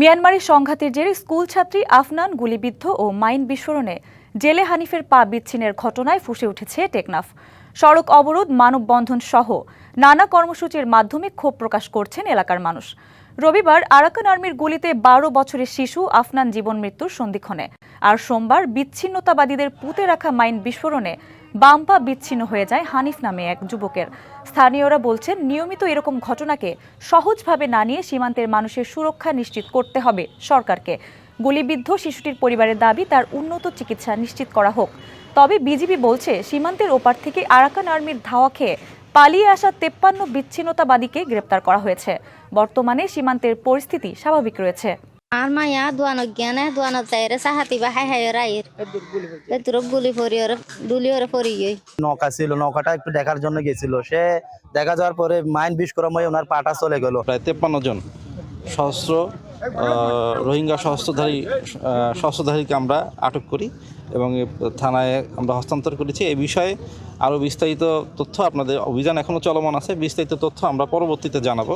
মিয়ানমারের সংঘাতের জেরে স্কুল ছাত্রী আফনান গুলিবিদ্ধ ও মাইন বিস্ফোরণে জেলে হানিফের পা বিচ্ছিন্নের ঘটনায় ফুসে উঠেছে টেকনাফ। সড়ক অবরোধ মানববন্ধন সহ নানা কর্মসূচির মাধ্যমে ক্ষোভ প্রকাশ করছেন এলাকার মানুষ। রবিবার আরাকান আর্মির গুলিতে বারো বছরের শিশু আফনান জীবন মৃত্যুর সন্ধিক্ষণে। আর সোমবার বিচ্ছিন্নতাবাদীদের পুঁতে রাখা মাইন বিস্ফোরণে বাম্পা বিচ্ছিন্ন হয়ে যায় হানিফ নামে এক যুবকের। স্থানীয়রা বলছেন, নিয়মিত এরকম ঘটনাকে সহজভাবে না নিয়ে সীমান্তের মানুষের সুরক্ষা নিশ্চিত করতে হবে সরকারকে। গুলিবিদ্ধ শিশুটির পরিবারের দাবি, তার উন্নত চিকিৎসা নিশ্চিত করা হোক। তবে বিজিবি বলছে, সীমান্তের ওপার থেকে আরাকান আর্মির ধাওয়া খেয়ে পালিয়ে আসা তেপ্পান্ন বিচ্ছিন্নতাবাদীকে গ্রেপ্তার করা হয়েছে। বর্তমানে সীমান্তের পরিস্থিতি স্বাভাবিক রয়েছে। আর মায়া দোয়ানো জ্ঞানে দোয়ানো চাইরে সাহাতি বা হাই হাই রাইর এতুর গুলি ফরি ওর ডুলি ওর ফরি গই নৌকা ছিল নৌকাটা একটু দেখার জন্য গেছিল। সে দেখা যাওয়ার পরে মাইন বিস্ফোরণময় ওনার পাটা চলে গেল। প্রায় তেপ্পান্ন জন সহস্র রোহিঙ্গা সহস্রধারী সহস্রধারীকে আমরা আটক করি এবং থানায় আমরা হস্তান্তর করেছি। এই বিষয়ে আরও বিস্তারিত তথ্য আপনাদের অভিযান এখনও চলমান আছে। বিস্তারিত তথ্য আমরা পরবর্তীতে জানাব।